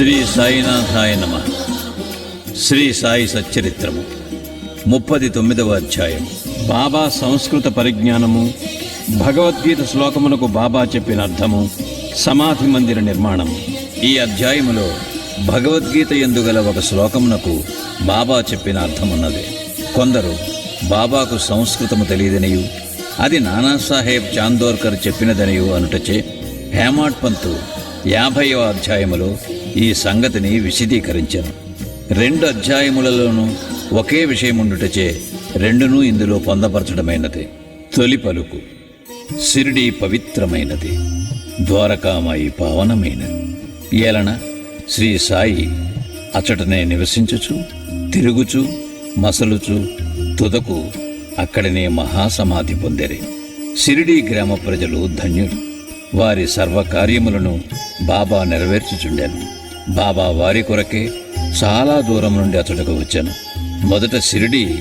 శ్రీ సాయినాథాయ నమ. శ్రీ సాయి సచ్చరిత్రము. ముప్పది తొమ్మిదవ అధ్యాయం. బాబా సంస్కృత పరిజ్ఞానము భగవద్గీత శ్లోకమునకు బాబా చెప్పిన అర్థము సమాధి మందిర నిర్మాణము. ఈ అధ్యాయములో భగవద్గీత ఎందుగల ఒక శ్లోకమునకు బాబా చెప్పిన అర్థమున్నది. కొందరు బాబాకు సంస్కృతము తెలియదనియు అది నానాసాహెబ్ చాందోర్కర్ చెప్పినదనియు అనుటచే హేమాడ్ పంతు యాభైవ అధ్యాయములో ఈ సంగతిని విశదీకరించాను. రెండు అధ్యాయములలోనూ ఒకే విషయముండుటచే రెండునూ ఇందులో పొందపరచడమైనది. తొలి పలుకు సిరిడి పవిత్రమైనది ద్వారకామాయి పావనమైనది. ఏలన శ్రీ సాయి అచటనే నివసించుచు తిరుగుచు మసలుచు తుదకు అక్కడనే మహాసమాధి పొందిరి. సిరిడి గ్రామ ప్రజలు ధన్యులు. వారి సర్వకార్యములను బాబా నెరవేర్చుచుండాను. బాబా వారి కొరకే చాలా దూరం నుండి అతడుకు వచ్చాను. మొదట సిరిడి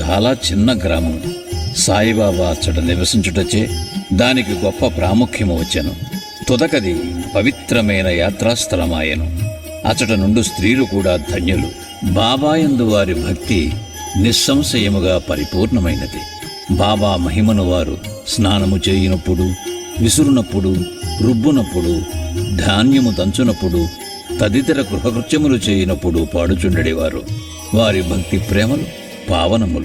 చాలా చిన్న గ్రామం. సాయిబాబా అచ్చట నివసించుటచే దానికి గొప్ప ప్రాముఖ్యము వచ్చాను. తుదకది పవిత్రమైన యాత్రాస్థలమాయను. అచట నుండి స్త్రీలు కూడా ధన్యులు. బాబాయందు వారి భక్తి నిస్సంశయముగా పరిపూర్ణమైనది. బాబా మహిమను వారు స్నానము చేయునప్పుడు విసురునప్పుడు రుబ్బునప్పుడు ధాన్యము దంచునప్పుడు తదితర గృహకృత్యములు చేయినప్పుడు పాడుచుండెడివారు వారి భక్తి ప్రేమలు పావనములు.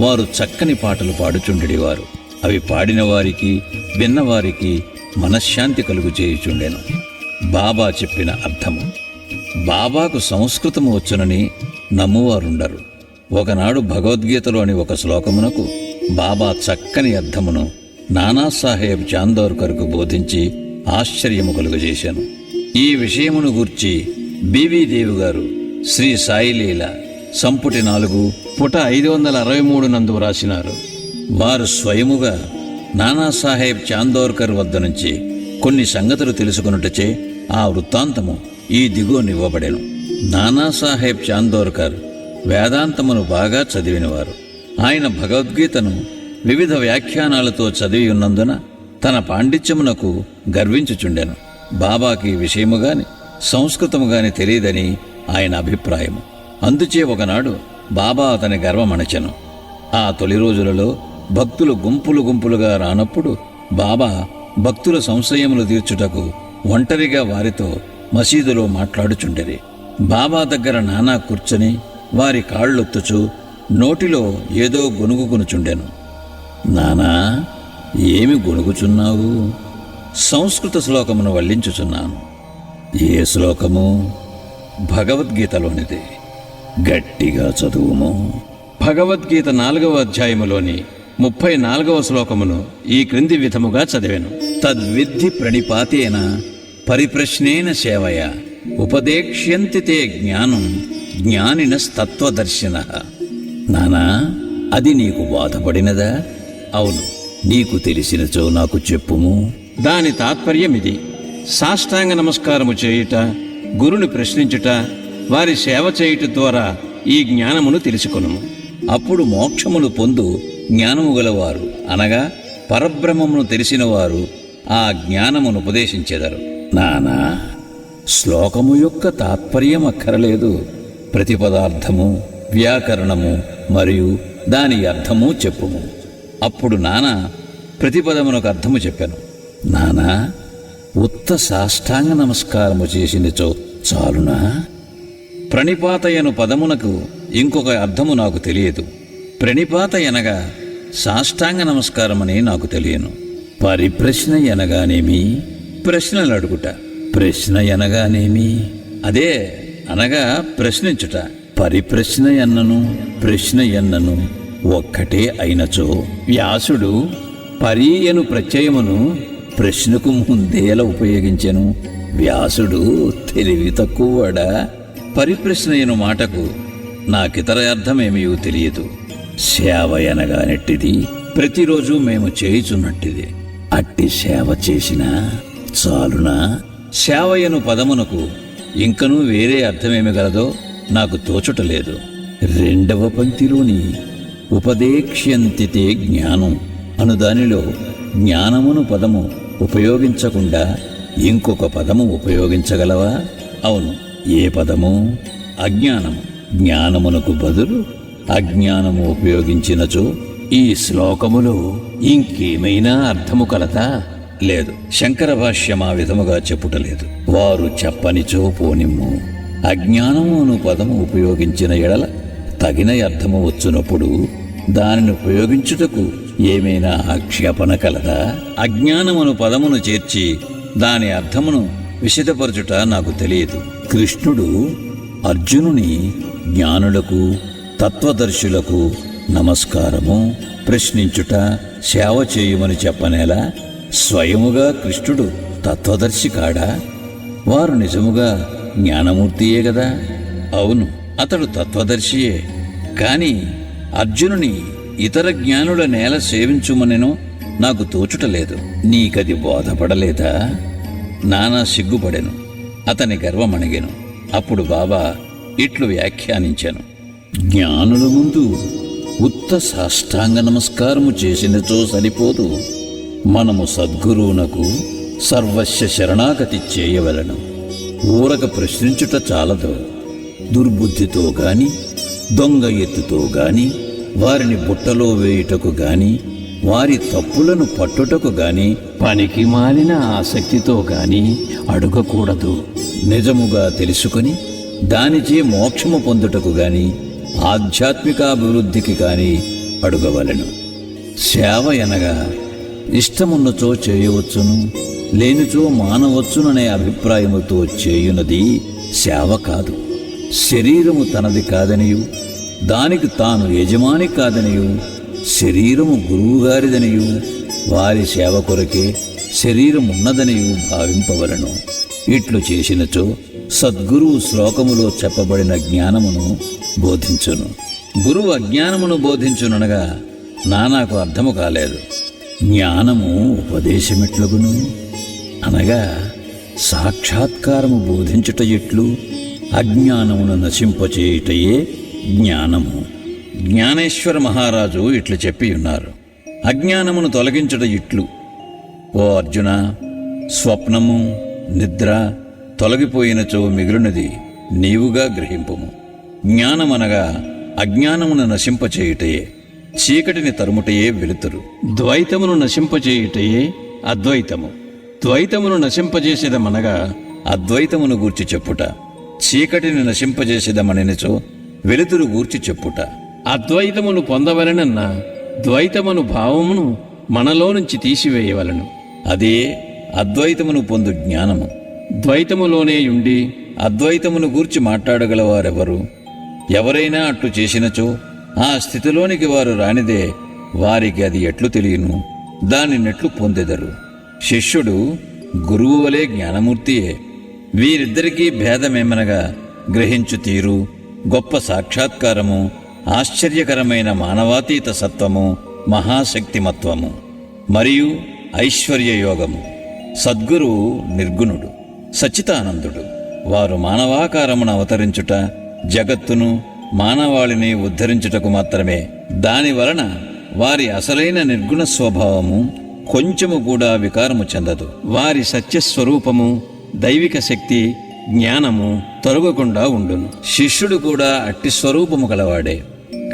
వారు చక్కని పాటలు పాడుచుండెడివారు అవి పాడిన వారికి విన్నవారికి మనశ్శాంతి కలుగు చేయుచుండెను. బాబా చెప్పిన అర్థము. బాబాకు సంస్కృతము వచ్చునని నమ్మువారుండరు. ఒకనాడు భగవద్గీతలోని ఒక శ్లోకమునకు బాబా చక్కని అర్థమును నానాసాహెబ్ చాందోర్కర్కు బోధించి ఆశ్చర్యము కలుగజేశాను. ఈ విషయమును గూర్చి బివి దేవి గారు శ్రీ సాయిలీల సంపుటి నాలుగు పుట ఐదు వందల అరవై మూడు నందు వ్రాసినారు వారు స్వయముగా నానాసాహెబ్ చాందోర్కర్ వద్ద నుంచి కొన్ని సంగతులు తెలుసుకున్నట్టుచే ఆ వృత్తాంతము ఈ దిగువనివ్వబడెను నానాసాహెబ్ చాందోర్కర్ వేదాంతమును బాగా చదివినవారు. ఆయన భగవద్గీతను వివిధ వ్యాఖ్యానాలతో చదివి ఉన్నందున తన పాండిత్యమునకు గర్వించుచుండెను. బాబాకి విషయము గాని సంస్కృతము గాని తెలియదని ఆయన అభిప్రాయము. అందుచే ఒకనాడు బాబా అతని గర్వమణచెను. ఆ తొలి రోజులలో భక్తులు గుంపులు గుంపులుగా రానప్పుడు బాబా భక్తుల సంశయములు తీర్చుటకు ఒంటరిగా వారితో మసీదులో మాట్లాడుచుండెరి. బాబా దగ్గర నానా కూర్చొని వారి కాళ్ళొత్తుచు నోటిలో ఏదో గొనుగుకునుచుండెను. నానా ఏమి గొనుగుచున్నావు? సంస్కృత శ్లోకమును వల్లించుచున్నాను. ఏ శ్లోకము? భగవద్గీతలోనిది. గట్టిగా చదువుము. భగవద్గీత నాలుగవ అధ్యాయములోని ముప్పై నాలుగవ శ్లోకమును ఈ క్రింది విధముగా చదివాను. తద్విద్ధి ప్రణిపాతేన పరిప్రశ్నేన సేవయ ఉపదేక్ష్యంతి తే జ్ఞానం జ్ఞానినస్తత్వదర్శిన నానా అది నీకు బాధపడినదా అవును నీకు తెలిసినచో నాకు చెప్పుము. దాని తాత్పర్యం ఇది సాష్టాంగ నమస్కారము చేయుట గురుని ప్రశ్నించుట వారి సేవ చేయుట ద్వారా ఈ జ్ఞానమును తెలుసుకొనుము. అప్పుడు మోక్షమును పొందు జ్ఞానము గలవారు. అనగా పరబ్రహ్మమును తెలిసినవారు ఆ జ్ఞానమును ఉపదేశించెదరు. నానా శ్లోకము యొక్క తాత్పర్యం అక్కరలేదు. ప్రతిపదార్థము వ్యాకరణము మరియు దాని అర్థము చెప్పుము. అప్పుడు నానా ప్రతిపదమునకు అర్థము చెప్పాను. నానా ఉత్త సాష్టాంగ నమస్కారము చేసినచో చాలునా? ప్రణిపాతయను పదమునకు ఇంకొక అర్థము నాకు తెలియదు. ప్రణిపాత ఎనగా సాష్టాంగ నమస్కారమని నాకు తెలియను. పరిప్రశ్న ఎనగానేమి? ప్రశ్నలు అడుగుట. ప్రశ్న ఎనగానేమి? అదే అనగా ప్రశ్నించుట. పరిప్రశ్న ఎన్నను? ప్రశ్న ఎన్నను? ఒక్కటే అయినచో వ్యాసుడు పరియను ప్రత్యయమును ప్రశ్నకు ముందేలా ఉపయోగించెను? వ్యాసుడు తెలివి తక్కువడా? అయిన మాటకు నాకితర అర్థమేమీ తెలియదు. సేవ ఎనగానెట్టిది. ప్రతిరోజు మేము చేయుచున్నట్టిది. అట్టి సేవ చేసినా చాలునా? సేవయను పదమునకు ఇంకనూ వేరే అర్థమేమి గలదో నాకు తోచుటలేదు రెండవ పంక్తిలోని ఉపదేక్ష్యంతితే జ్ఞానం అను దానిలో జ్ఞానమును పదము ఉపయోగించకుండా ఇంకొక పదము ఉపయోగించగలవా? అవును ఏ పదము? అజ్ఞానము జ్ఞానమునకు బదులు అజ్ఞానము ఉపయోగించినచో ఈ శ్లోకములో ఇంకేమైనా అర్థము కలత లేదు. శంకర భాష్యం ఆ విధముగా చెప్పుటలేదు. వారు చెప్పనిచో పోనిమ్ము. అజ్ఞానము అను పదము ఉపయోగించిన ఎడల తగిన అర్థము వచ్చినప్పుడు దానిని ఉపయోగించుటకు ఏమైనా ఆక్షేపణ కలదా? అజ్ఞానమును పదమును చేర్చి దాని అర్థమును విశదపరచుట నాకు తెలియదు. కృష్ణుడు అర్జునుని జ్ఞానులకు తత్వదర్శులకు నమస్కారము ప్రశ్నించుట సేవ చేయుమని చెప్పనేలా? స్వయముగా కృష్ణుడు తత్వదర్శి కాడా? వారు నిజముగా జ్ఞానమూర్తియే గదా? అవును అతడు తత్వదర్శియే. కాని అర్జునుని ఇతర జ్ఞానుల నేల సేవించుమనెను నాకు తోచుటలేదు. నీకది బోధపడలేదా? నానా సిగ్గుపడెను. అతని గర్వమణిగెను. అప్పుడు బాబా ఇట్లు వ్యాఖ్యానించాను. జ్ఞానుల ముందు ఉత్త సాష్టాంగ నమస్కారము చేసినచో సరిపోదు. మనము సద్గురువునకు సర్వస్వ శరణాగతి చేయవలను. ఊరక ప్రశ్నించుట చాలదు. దుర్బుద్ధితో గాని దొంగ ఎత్తుతో గాని వారిని బుట్టలో వేయుటకు గాని వారి తప్పులను పట్టుటకు గాని పనికి మాలిన ఆసక్తితో గాని అడగకూడదు. నిజముగా తెలుసుకొని దానిచే మోక్షము పొందుటకు గాని ఆధ్యాత్మికాభివృద్ధికి కానీ అడుగవలెను. సేవ అనగా ఇష్టమున్నచో చేయవచ్చును లేనిచో మానవచ్చుననే అభిప్రాయముతో చేయునది సేవ కాదు. శరీరము తనది కాదనియు దానికి తాను యజమాని కాదనియు శరీరము గురువుగారిదనియు వారి సేవ కొరకే శరీరం ఉన్నదనియు భావింపవలను. ఇట్లు చేసినచో సద్గురువు శ్లోకములో చెప్పబడిన జ్ఞానమును బోధించును. గురువు అజ్ఞానమును బోధించునగా నానాకు అర్థము కాలేదు. జ్ఞానము ఉపదేశమెట్లగును? అనగా సాక్షాత్కారము బోధించుట ఎట్లు అజ్ఞానమును నశింపచేయుటయే జ్ఞానము. జ్ఞానేశ్వర మహారాజు ఇట్లు చెప్పి ఉన్నారు అజ్ఞానమును తొలగించుట ఇట్లు. ఓ అర్జున స్వప్నము నిద్ర తొలగిపోయినచో మిగులునది నీవుగా గ్రహింపుము. జ్ఞానమనగా అజ్ఞానమును నశింపచేయుటయే చీకటిని తరుముటయే వెలుతురు. ద్వైతమును నశింపజేయుటయే అద్వైతము. ద్వైతమును నశింపజేసేదమనగా అద్వైతమును గూర్చి చెప్పుట చీకటిని నశింపజేసేదమనిచో వెలుతురు గూర్చి చెప్పుట. అద్వైతమును పొందవలనన్న ద్వైతమును భావమును మనలో నుంచి తీసివేయవలను. అదే అద్వైతమును పొందు జ్ఞానము. ద్వైతములోనే ఉండి అద్వైతమును గూర్చి మాట్లాడగలవారెవరు? ఎవరైనా అట్లు చేసినచో ఆ స్థితిలోనికి వారు రానిదే వారికి అది ఎట్లు తెలియను? దానినెట్లు పొందెదరు. శిష్యుడు గురువు వలె జ్ఞానమూర్తియే. వీరిద్దరికీ భేదమేమనగా గ్రహించు తీరు గొప్ప సాక్షాత్కారము ఆశ్చర్యకరమైన మానవాతీత సత్వము మహాశక్తిమత్వము మరియు ఐశ్వర్యయోగము. సద్గురువు నిర్గుణుడు సచితానందుడు వారు మానవాకారమును అవతరించుట జగత్తును మానవాళిని ఉద్ధరించుటకు మాత్రమే. దాని వలన వారి అసలైన నిర్గుణ స్వభావము కొంచెము కూడా వికారము చెందదు. వారి సత్యస్వరూపము దైవిక శక్తి జ్ఞానము తొలగకుండా ఉండును. శిష్యుడు కూడా అట్టి స్వరూపము గలవాడే.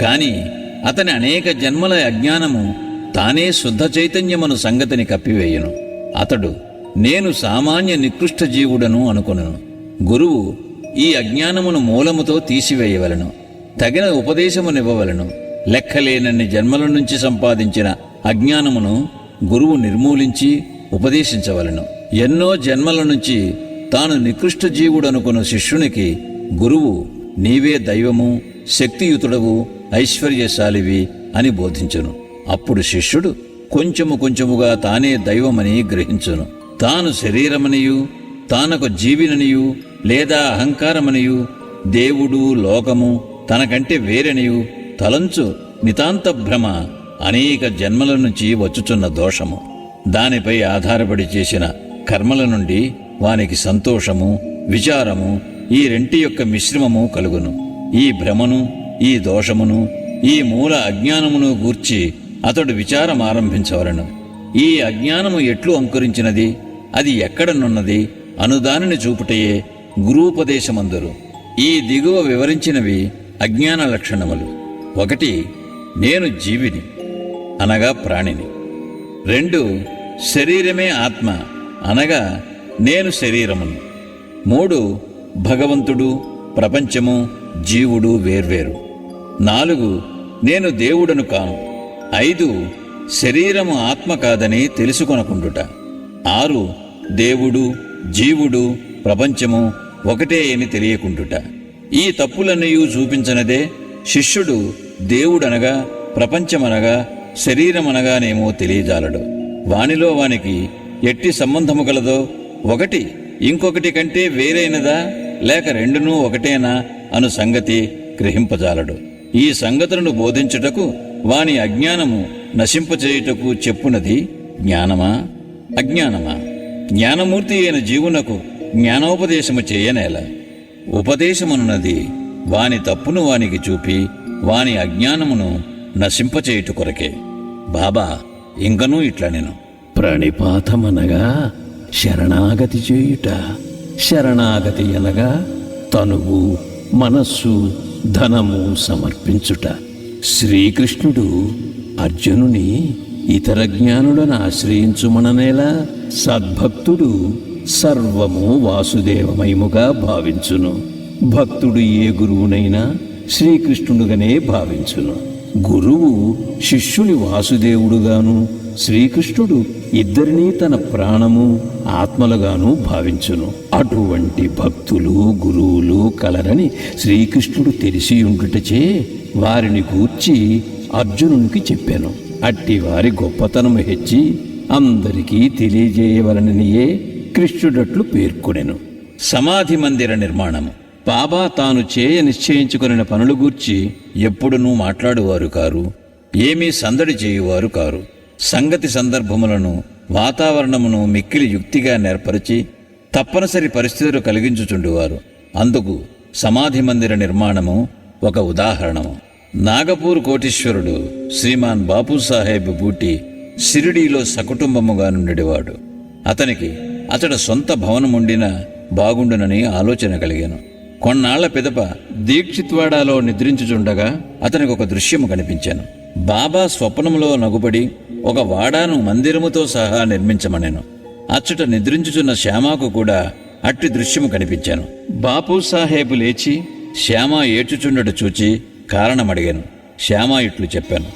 కాని అతని అనేక జన్మల అజ్ఞానము తానే శుద్ధ చైతన్యమును సంగతిని కప్పివేయును. అతడు నేను సామాన్య నికృష్ట జీవుడను అనుకొను గురువు ఈ అజ్ఞానమును మూలముతో తీసివేయవలను. తగిన ఉపదేశమునివ్వవలను లెక్కలేనన్ని జన్మల నుంచి సంపాదించిన అజ్ఞానమును గురువు నిర్మూలించి ఉపదేశించవలను. ఎన్నో జన్మల నుంచి తాను నికృష్ట జీవుడనుకున్న శిష్యునికి గురువు నీవే దైవము శక్తియుతుడవు ఐశ్వర్యశాలివి అని బోధించును. అప్పుడు శిష్యుడు కొంచెము కొంచెముగా తానే దైవమని గ్రహించును. తాను శరీరమనియు తానొక జీవిననియు లేదా అహంకారమనియు దేవుడు లోకము తనకంటే వేరనియు తలంచు నితాంత భ్రమ అనేక జన్మల నుంచి వచ్చుచున్న దోషము. దానిపై ఆధారపడి చేసిన కర్మల నుండి వానికి సంతోషము విచారము ఈ రెంటి యొక్క మిశ్రమము కలుగును. ఈ భ్రమను ఈ దోషమును ఈ మూల అజ్ఞానమును గూర్చి అతడు విచారం ఆరంభించవలను. ఈ అజ్ఞానము ఎట్లు అంకురించినది? అది ఎక్కడనున్నది? అనుదానిని చూపుటయే గురూపదేశమందరు. ఈ దిగువ వివరించినవి అజ్ఞాన లక్షణములు. ఒకటి నేను జీవిని అనగా ప్రాణిని. రెండు శరీరమే ఆత్మ అనగా నేను శరీరమును. మూడు భగవంతుడు ప్రపంచము జీవుడు వేర్వేరు. నాలుగు నేను దేవుడను కాను. ఐదు శరీరము ఆత్మ కాదని తెలుసుకొనకుండుట. ఆరు దేవుడు జీవుడు ప్రపంచము ఒకటే అని తెలియకుండుట. ఈ తప్పులన్నీ చూపించనదే శిష్యుడు దేవుడనగా ప్రపంచమనగా శరీరమనగానేమో తెలియజాలడు. వానిలో వానికి ఎట్టి సంబంధము కలదో ఒకటి ఇంకొకటి కంటే వేరైనదా? లేక రెండునూ ఒకటేనా? అను సంగతి గ్రహింపజాలడు. ఈ సంగతులను బోధించుటకు వాని అజ్ఞానము నశింపచేయుటకు చెప్పునది జ్ఞానమా? అజ్ఞానమా? జ్ఞానమూర్తి అయిన జీవునకు జ్ఞానోపదేశము చేయనేల. ఉపదేశమనున్నది వాని తప్పును వానికి చూపి వాని అజ్ఞానమును నశింపచేయుట కొరకే. బాబా ఇంకనూ ఇట్లా నేను ప్రణిపాతమనగా శరణాగతి చేయుట. శరణాగతి అనగా తనువు మనస్సు ధనము సమర్పించుట. శ్రీకృష్ణుడు అర్జునుని ఇతర జ్ఞానులను ఆశ్రయించుమననేలా సద్భక్తుడు సర్వము వాసుదేవమయముగా భావించును. భక్తుడు ఏ గురువునైనా శ్రీకృష్ణుడుగానే భావించును. గురువు శిష్యుని వాసుదేవుడుగాను శ్రీకృష్ణుడు ఇద్దరినీ తన ప్రాణము ఆత్మలుగాను భావించును. అటువంటి భక్తులు గురువులు కలరని శ్రీకృష్ణుడు తెలిసి ఉండుటచే వారిని గూర్చి అర్జునునికి చెప్పాను. అట్టి వారి గొప్పతనము హెచ్చి అందరికీ తెలియజేయవలననియే కృష్ణుడట్లు పేర్కొనెను. సమాధి మందిర నిర్మాణము. బాబా తాను చేయ నిశ్చయించుకొనిన పనుల గూర్చి ఎప్పుడునూ మాట్లాడువారు కారు. ఏమీ సందడి చేయువారు కారు. సంగతి సందర్భములను వాతావరణమును మిక్కిలి యుక్తిగా నేర్పరిచి తప్పనిసరి పరిస్థితులు కలిగించుచుండువారు. అందుకు సమాధి మందిర నిర్మాణము ఒక ఉదాహరణము. నాగపూర్ కోటీశ్వరుడు శ్రీమాన్ బాపు సాహెబ్ బూటి సిరిడీలో సకుటుంబముగా నుండివాడు అతనికి అతడు సొంత భవనముండిన బాగుండునని ఆలోచన కలిగాను. కొన్నాళ్ళ పిదప దీక్షిత్వాడాలో నిద్రించుచుండగా అతనికి ఒక దృశ్యము కనిపించాను. బాబా స్వప్నములో నగుబడి ఒక వాడాను మందిరముతో సహా నిర్మించమనేను. అచ్చట నిద్రించుచున్న శ్యామాకు కూడా అట్టి దృశ్యము కనిపించాను. బాపు సాహేబు లేచి శ్యామ ఏడ్చుచుండట చూచి కారణమడిగాను. శ్యామ ఇట్లు చెప్పాను.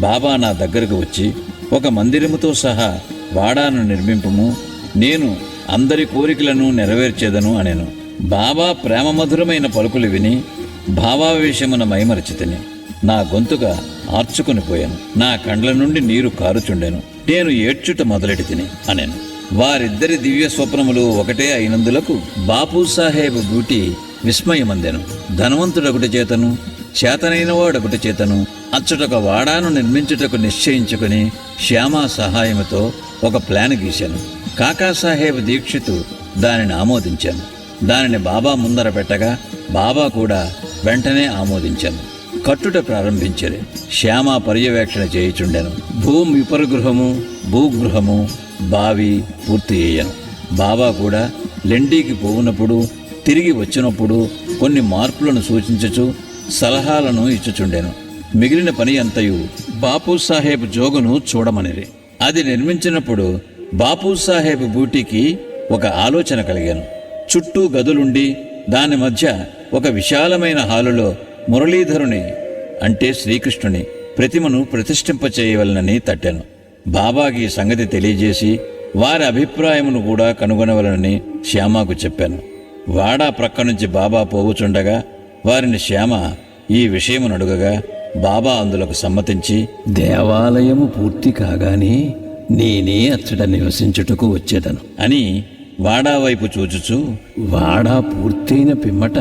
బాబా నా దగ్గరకు వచ్చి ఒక మందిరముతో సహా వాడాను నిర్మింపము నేను అందరి కోరికలను నెరవేర్చేదను అనేను. బాబా ప్రేమమధురమైన పలుకులు విని భావావేశమున మైమరచితిని. నా గొంతుక ఆర్చుకుని పోయాను. నా కండ్ల నుండి నీరు కారుచుండెను. నేను ఏడ్చుట మొదలెడి తిని అనెను. వారిద్దరి దివ్య స్వప్నములు ఒకటే అయినందులకు బాపు సాహెబ్ బూటి విస్మయమందెను. ధనవంతుడొకటి చేతను చేతనైన వాడొకటి చేతను అచ్చటొక వాడాను నిర్మించుటకు నిశ్చయించుకుని శ్యామా సహాయముతో ఒక ప్లాన్ గీశాను. కాకాసాహేబ్ దీక్షితు దానిని ఆమోదించాను. దానిని బాబా ముందర పెట్టగా బాబా కూడా వెంటనే ఆమోదించాను. కట్టుట ప్రారంభించరు శ్యామ పర్యవేక్షణ చేయుచుండెను. భూమి విపరగృహము భూగృహము బావి పూర్తి చేయను బాబా కూడా లెండీకి పోవునప్పుడు తిరిగి వచ్చినప్పుడు కొన్ని మార్పులను సూచించుచు సలహాలను ఇచ్చుచుండెను. మిగిలిన పని అంతయు బాపు సాహెబ్ జోగును చూడమనిరి. అది నిర్మించినప్పుడు బాపు సాహెబ్ బూటీకి ఒక ఆలోచన కలిగాను. చుట్టూ గదులుండి దాని మధ్య ఒక విశాలమైన హాలులో మురళీధరుని అంటే శ్రీకృష్ణుని ప్రతిమను ప్రతిష్ఠింపచేయవలనని తట్టాను. బాబాకి సంగతి తెలియజేసి వారి అభిప్రాయమును కూడా కనుగొనవలనని శ్యామకు చెప్పాను. వాడా ప్రక్క నుంచి బాబా పోవుచుండగా వారిని శ్యామ ఈ విషయమును అడుగగా బాబా అందులకు సమ్మతించి దేవాలయము పూర్తి కాగానే నేనే అచ్చట నివసించుటకు వచ్చేదను. అని వాడా వైపు చూచుచూ వాడా పూర్తయిన పిమ్మట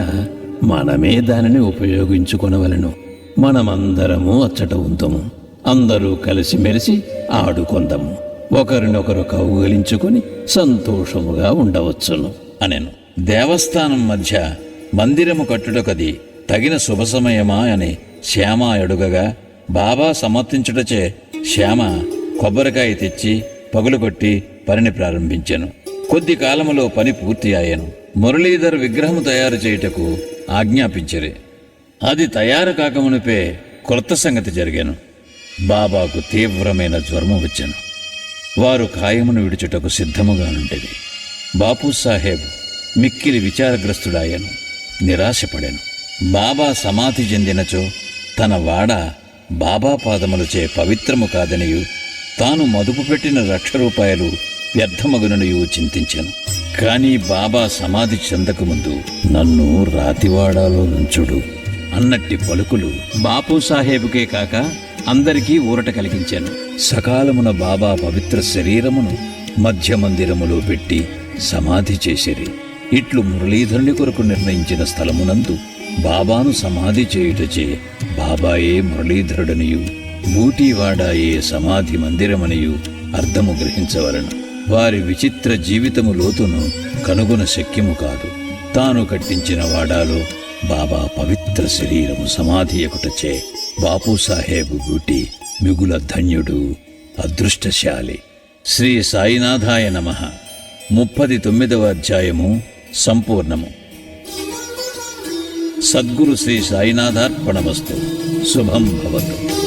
మనమే దానిని ఉపయోగించుకొనవలను. మనమందరము అచ్చట ఉందము. అందరూ కలిసిమెలిసి ఆడుకొందము. ఒకరినొకరు కౌగలించుకొని సంతోషముగా ఉండవచ్చును అనెను. దేవస్థానం మధ్య మందిరము కట్టుటకది తగిన శుభ సమయమా అని శ్యామ అడుగగా బాబా సమర్థించుటచే శ్యామ కొబ్బరికాయ తెచ్చి పగులుకొట్టి పనిని ప్రారంభించాను. కొద్ది కాలములో పని పూర్తి అయ్యాను మురళీధర్ విగ్రహము తయారు చేయుటకు ఆజ్ఞాపించరే. అది తయారు కాకమునిపే క్రొత్త సంగతి జరిగాను. బాబాకు తీవ్రమైన జ్వరము వచ్చాను. వారు కాయమును విడుచుటకు సిద్ధముగా నుండేది బాపు సాహెబ్ మిక్కిలి విచారగ్రస్తుడాయను. నిరాశపడాను. బాబా సమాధి చెందినచో తన వాడ బాబా పాదములచే పవిత్రము కాదనియు తాను మదుపు పెట్టిన లక్ష రూపాయలు వ్యర్థమగుననియు చింతించాను. కానీ బాబా సమాధి చెందకముందు నన్ను రాతివాడాలో నుంచుడు. అన్నట్టి పలుకులు బాపు సాహేబుకే కాక అందరికీ ఊరట కలిగించాను. సకాలమున బాబా పవిత్ర శరీరమును మధ్య మందిరములో పెట్టి సమాధి చేసిరి. ఇట్లు మురళీధరుని కొరకు నిర్ణయించిన స్థలమునందు బాబాను సమాధి చేయుటచే బాబాయే మురళీధరుడనియు. బూటీవాడాయే సమాధి మందిరమనియు అర్థము గ్రహించవలను. వారి విచిత్ర జీవితము లోతును కనుగొన శక్యము కాదు. తాను కట్టించిన వాడాలో బాబా పవిత్ర శరీరము సమాధి ఎక్కుటచే బాపు బూటి మిగుల ధన్యుడు అదృష్టశాలి. శ్రీ సాయినాథాయ నమ. ముప్పది తొమ్మిదవ అధ్యాయము సంపూర్ణము. సద్గురు శ్రీ సాయినాథార్పణమస్తు. శుభం భవతు.